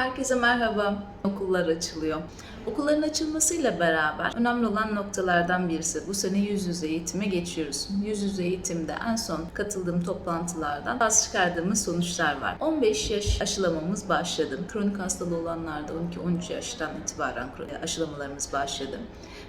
Herkese merhaba. Okullar açılıyor. Okulların açılmasıyla beraber önemli olan noktalardan birisi bu sene yüz yüze eğitime geçiyoruz. Yüz yüze eğitimde en son katıldığım toplantılardan bazı çıkardığımız sonuçlar var. 15 yaş aşılamamız başladı. Kronik hastalığı olanlarda 12-13 yaştan itibaren aşılamalarımız başladı.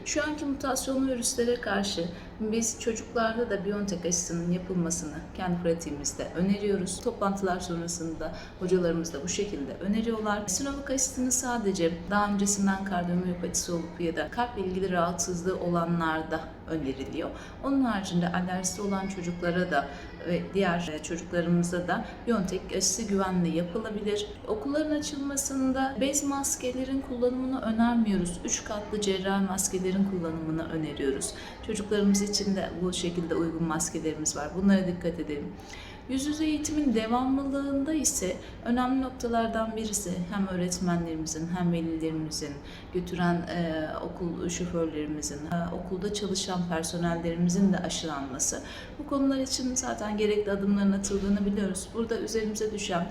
Şu anki mutasyonlu virüslere karşı biz çocuklarda da Biontech aşısının yapılmasını kendi pratiğimizde öneriyoruz. Toplantılar sonrasında hocalarımız da bu şekilde öneriyorlar. Sinovac aşısını sadece daha öncesinden kardiyomiyopatisi olup ya da kalple ilgili rahatsızlığı olanlarda öneriliyor. Onun haricinde alerjisi olan çocuklara da ve diğer çocuklarımıza da Biontech aşısı güvenli yapılabilir. Okulların açılmasında bez maskelerin kullanımını önermiyoruz. Üç katlı cerrahi maskelerin kullanımını öneriyoruz. Çocuklarımız için de bu şekilde uygun maskelerimiz var. Bunlara dikkat edelim. Yüz yüze eğitimin devamlılığında ise önemli noktalardan birisi hem öğretmenlerimizin hem velilerimizin, götüren e, okul şoförlerimizin, e, okulda çalışan personellerimizin de aşılanması. Bu konular için zaten gerekli adımların atıldığını biliyoruz. Burada üzerimize düşen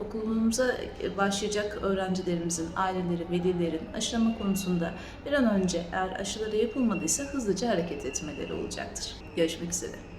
okulumuza başlayacak öğrencilerimizin, aileleri, velilerin aşılama konusunda bir an önce eğer aşıları yapılmadıysa hızlıca hareket etmeleri olacaktır. Görüşmek üzere.